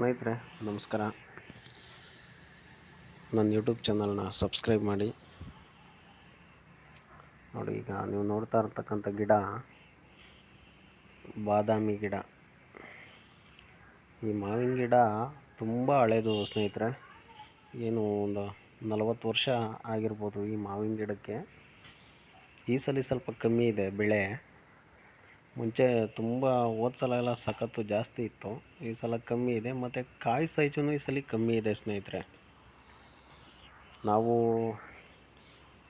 ಸ್ನೇಹಿತರೆ, ನಮಸ್ಕಾರ. ನನ್ನ ಯೂಟ್ಯೂಬ್ ಚಾನಲ್ನ ಸಬ್ಸ್ಕ್ರೈಬ್ ಮಾಡಿ. ನೋಡಿ, ಈಗ ನೀವು ನೋಡ್ತಾ ಇರ್ತಕ್ಕಂಥ ಗಿಡ, ಬಾದಾಮಿ ಗಿಡ. ಈ ಮಾವಿನ ಗಿಡ ತುಂಬ ಹಳೇದು ಸ್ನೇಹಿತರೆ. ಏನು ಒಂದು ನಲವತ್ತು ವರ್ಷ ಆಗಿರ್ಬೋದು ಈ ಮಾವಿನ ಗಿಡಕ್ಕೆ. ಈ ಸಲ ಸ್ವಲ್ಪ ಕಮ್ಮಿ ಇದೆ, ಬೆಳೆ. ಮುಂಚೆ ತುಂಬ ಹೋದ ಸಲ ಎಲ್ಲ ಸಖತ್ತು ಜಾಸ್ತಿ ಇತ್ತು. ಈ ಸಲ ಕಮ್ಮಿ ಇದೆ. ಮತ್ತು ಕಾಯಿ ಸೈಜೂ ಈ ಸಲ ಕಮ್ಮಿ ಇದೆ ಸ್ನೇಹಿತರೆ. ನಾವು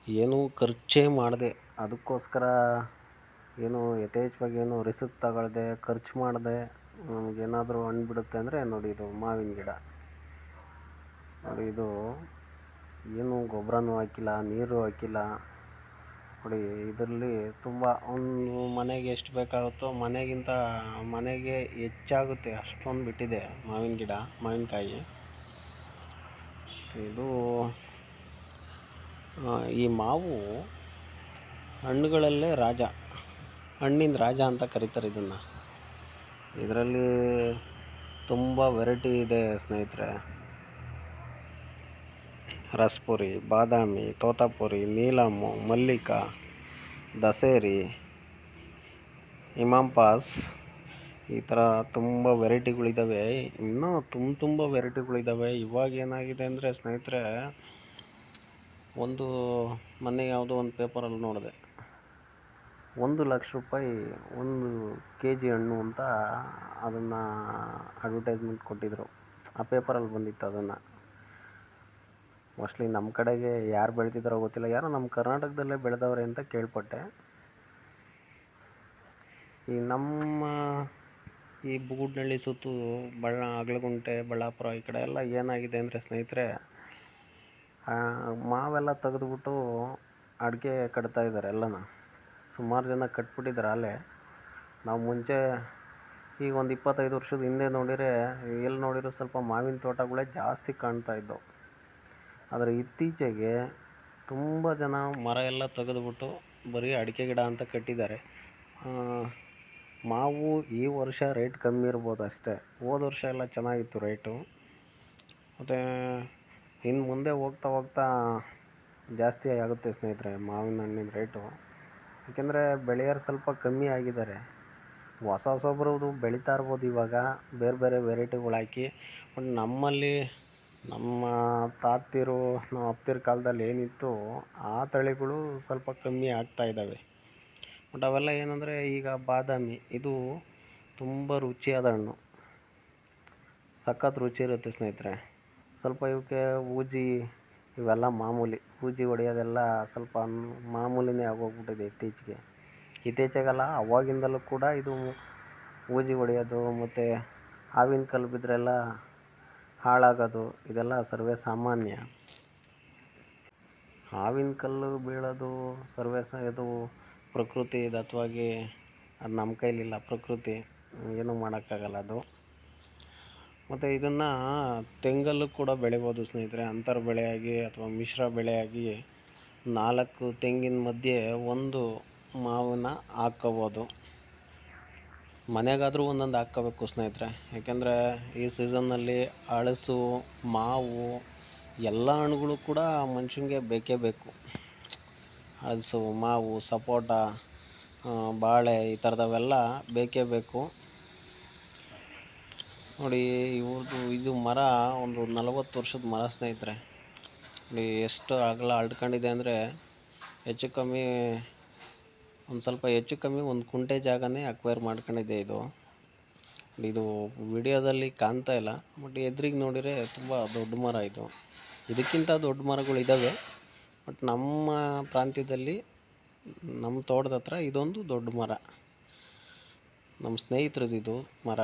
ಏನೂ ಖರ್ಚೇ ಮಾಡಿದೆ. ಅದಕ್ಕೋಸ್ಕರ ಏನು ಯಥೇಚ್ಛವಾಗಿ ಏನು ರಿಸ್ಕ್ ತಗೊಳ್ದೆ, ಖರ್ಚು ಮಾಡಿದೆ. ನಮಗೇನಾದರೂ ಹಣ್ಣು ಬಿಡುತ್ತೆ ಅಂದರೆ ನೋಡಿ ಇದು ಮಾವಿನ ಗಿಡ. ನೋಡಿ ಇದು ಏನು ಗೊಬ್ಬರನೂ ಹಾಕಿಲ್ಲ, ನೀರು ಹಾಕಿಲ್ಲ. ನೋಡಿ ಇದರಲ್ಲಿ ತುಂಬ ಒಂದು ಮನೆಗೆ ಎಷ್ಟು ಬೇಕಾಗುತ್ತೋ ಮನೆಗಿಂತ ಮನೆಗೆ ಹೆಚ್ಚಾಗುತ್ತೆ ಅಷ್ಟೊಂದು ಬಿಟ್ಟಿದೆ ಮಾವಿನ ಗಿಡ, ಮಾವಿನಕಾಯಿ. ಇದು ಈ ಮಾವು ಹಣ್ಣುಗಳಲ್ಲೇ ರಾಜ ಹಣ್ಣಿನ ರಾಜ ಅಂತ ಕರೀತಾರೆ ಇದನ್ನು. ಇದರಲ್ಲಿ ತುಂಬ ವೆರೈಟಿ ಇದೆ ಸ್ನೇಹಿತರೆ. ರಸ್ಪುರಿ, ಬಾದಾಮಿ, ತೋತಾಪುರಿ, ನೀಲಮ್ಮು, ಮಲ್ಲಿಕ, ದಸೇರಿ ಇಮಾಂಪಾಸ್ ಪಾಸ್. ಈ ಥರ ತುಂಬ ವೆರೈಟಿಗಳಿದ್ದಾವೆ. ಇನ್ನೂ ತುಂಬ ತುಂಬ ವೆರೈಟಿಗಳಿದ್ದಾವೆ. ಇವಾಗ ಏನಾಗಿದೆ ಅಂದರೆ ಸ್ನೇಹಿತರೆ, ಒಂದು ಮೊನ್ನೆ ಯಾವುದೋ ಒಂದು ಪೇಪರಲ್ಲಿ ನೋಡಿದೆ. ಒಂದು ಲಕ್ಷ ರೂಪಾಯಿ ಒಂದು ಕೆ ಜಿ ಹಣ್ಣು ಅಂತ ಅದನ್ನು ಅಡ್ವರ್ಟೈಸ್ಮೆಂಟ್ ಕೊಟ್ಟಿದ್ದರು. ಆ ಪೇಪರಲ್ಲಿ ಬಂದಿತ್ತು ಅದನ್ನು. ಮೋಸ್ಟ್ಲಿ ನಮ್ಮ ಕಡೆಗೆ ಯಾರು ಬೆಳೀತಿದ್ದಾರೋ ಗೊತ್ತಿಲ್ಲ. ಯಾರೋ ನಮ್ಮ ಕರ್ನಾಟಕದಲ್ಲೇ ಬೆಳೆದವ್ರೆ ಅಂತ ಕೇಳ್ಪಟ್ಟೆ. ಈ ನಮ್ಮ, ಈ ಬೂಡ್ನಳ್ಳಿ ಸುತ್ತು ಬಳ್ಳ ಅಗ್ಲಗುಂಟೆ ಬಳ್ಳಾಪುರ ಈ ಕಡೆ ಎಲ್ಲ ಏನಾಗಿದೆ ಅಂದರೆ ಸ್ನೇಹಿತರೆ ಮಾವೆಲ್ಲ ತೆಗೆದುಬಿಟ್ಟು ಅಡಿಕೆ ಕಟ್ತಾ ಇದ್ದಾರೆ ಎಲ್ಲನ. ಸುಮಾರು ಜನ ಕಟ್ಬಿಟ್ಟಿದ್ದಾರೆ ಅಲ್ಲೇ. ನಾವು ಮುಂಚೆ ಈಗ ಒಂದು ಇಪ್ಪತ್ತೈದು ವರ್ಷದ ಹಿಂದೆ ನೋಡಿದರೆ ಎಲ್ಲಿ ನೋಡಿರೋ ಸ್ವಲ್ಪ ಮಾವಿನ ತೋಟಗಳೇ ಜಾಸ್ತಿ ಕಾಣ್ತಾ ಇದ್ದವು. ಆದರೆ ಇತ್ತೀಚೆಗೆ ತುಂಬ ಜನ ಮರ ಎಲ್ಲ ತೆಗೆದ್ಬಿಟ್ಟು ಬರೀ ಅಡಿಕೆ ಗಿಡ ಅಂತ ಕಟ್ಟಿದ್ದಾರೆ. ಮಾವು ಈ ವರ್ಷ ರೇಟ್ ಕಮ್ಮಿ ಇರ್ಬೋದು ಅಷ್ಟೇ. ಹೋದ ವರ್ಷ ಎಲ್ಲ ಚೆನ್ನಾಗಿತ್ತು ರೇಟು ಮತ್ತು ಇನ್ನು ಮುಂದೆ ಹೋಗ್ತಾ ಹೋಗ್ತಾ ಜಾಸ್ತಿ ಆಗುತ್ತೆ ಸ್ನೇಹಿತರೆ ಮಾವಿನ ಹಣ್ಣಿನ ರೇಟು ಏಕೆಂದರೆ ಬೆಳೆಯೋರು ಸ್ವಲ್ಪ ಕಮ್ಮಿ ಆಗಿದ್ದಾರೆ. ಹೊಸ ಹೊಸಬ್ರದ್ದು ಬೆಳೀತಾ ಇರ್ಬೋದು ಇವಾಗ. ಬೇರೆ ಬೇರೆ ವೆರೈಟಿಗಳು ಹಾಕಿ. ಬಟ್ ನಮ್ಮಲ್ಲಿ ನಮ್ಮ ತಾತಿರು ನಮ್ಮ ಅಪ್ಪಿರ ಕಾಲದಲ್ಲಿ ಏನಿತ್ತು, ಆ ತಳಿಗಳು ಸ್ವಲ್ಪ ಕಮ್ಮಿ ಆಗ್ತಾ ಇದ್ದಾವೆ. ಬಟ್ ಅವೆಲ್ಲ ಏನಂದರೆ ಈಗ ಬಾದಾಮಿ, ಇದು ತುಂಬ ರುಚಿಯಾದ ಹಣ್ಣು. ಸಖತ್ ರುಚಿ ಇರುತ್ತೆ ಸ್ನೇಹಿತರೆ. ಸ್ವಲ್ಪ ಇವಕ್ಕೆ ಊಜಿ, ಇವೆಲ್ಲ ಮಾಮೂಲಿ. ಊಜಿ ಹೊಡೆಯೋದೆಲ್ಲ ಸ್ವಲ್ಪ ಮಾಮೂಲಿನೇ ಆಗೋಗ್ಬಿಟ್ಟಿದೆ ಇತ್ತೀಚೆಗೆ. ಇತ್ತೀಚೆಗಲ್ಲ, ಅವಾಗಿಂದಲೂ ಕೂಡ ಇದು ಊಜಿ ಹೊಡೆಯೋದು ಮತ್ತು ಹಾವಿನ ಕಲ್ಲು ಬಿದ್ದರೆಲ್ಲ ಹಾಳಾಗೋದು, ಇದೆಲ್ಲ ಸರ್ವೇ ಸಾಮಾನ್ಯ. ಹಾವಿನ ಕಲ್ಲು ಬೀಳೋದು, ಸರ್ವೇ ಇದು ಪ್ರಕೃತಿ ದತ್ತವಾಗಿ ಅದು ನಮ್ಮ ಕೈಲಿಲ್ಲ, ಪ್ರಕೃತಿ. ಏನೂ ಮಾಡೋಕ್ಕಾಗಲ್ಲ ಅದು. ಮತ್ತು ಇದನ್ನು ತೆಂಗಲ್ಲೂ ಕೂಡ ಬೆಳಿಬೋದು ಸ್ನೇಹಿತರೆ. ಅಂತರ ಬೆಳೆಯಾಗಿ ಅಥವಾ ಮಿಶ್ರ ಬೆಳೆಯಾಗಿ ನಾಲ್ಕು ತೆಂಗಿನ ಮಧ್ಯೆ ಒಂದು ಮಾವನ್ನ ಹಾಕ್ಕೋಬೋದು ಮನೆಗಾದರೂ ಒಂದೊಂದು ಹಾಕ್ಕೋಬೇಕು ಸ್ನೇಹಿತರೆ. ಯಾಕೆಂದರೆ ಈ ಸೀಸನ್ನಲ್ಲಿ ಹಳಸು ಮಾವು ಎಲ್ಲ ಹಣ್ಣುಗಳು ಕೂಡ ಮನುಷ್ಯನಿಗೆ ಬೇಕೇ ಬೇಕು. ಹಲಸು, ಮಾವು, ಸಪೋಟ ಬಾಳೆ ಈ ಥರದವೆಲ್ಲ ಬೇಕೇ ಬೇಕು. ನೋಡಿ, ಇವ್ರದ್ದು ಇದು ಮರ ಒಂದು ನಲವತ್ತು ವರ್ಷದ ಮರ ಸ್ನೇಹಿತರೆ. ನೋಡಿ, ಎಷ್ಟು ಅಗಲ ಹರ್ಡ್ಕೊಂಡಿದೆ ಅಂದರೆ ಹೆಚ್ಚು ಕಮ್ಮಿ ಒಂದು ಸ್ವಲ್ಪ ಹೆಚ್ಚು ಕಮ್ಮಿ ಒಂದು ಕುಂಟೆ ಜಾಗನೇ ಅಕ್ವೈರ್ ಮಾಡ್ಕೊಂಡಿದ್ದೆ ಇದು. ಇದು ವಿಡಿಯೋದಲ್ಲಿ ಕಾಣ್ತಾ ಇಲ್ಲ ಬಟ್ ಎದುರಿಗೆ ನೋಡಿದರೆ ತುಂಬ ದೊಡ್ಡ ಮರ ಇದು. ಇದಕ್ಕಿಂತ ದೊಡ್ಡ ಮರಗಳು ಇದ್ದಾವೆ ಬಟ್ ನಮ್ಮ ಪ್ರಾಂತ್ಯದಲ್ಲಿ, ನಮ್ಮ ತೋಟದ ಹತ್ರ ಇದೊಂದು ದೊಡ್ಡ ಮರ. ನಮ್ಮ ಸ್ನೇಹಿತರದ್ದು ಇದು ಮರ.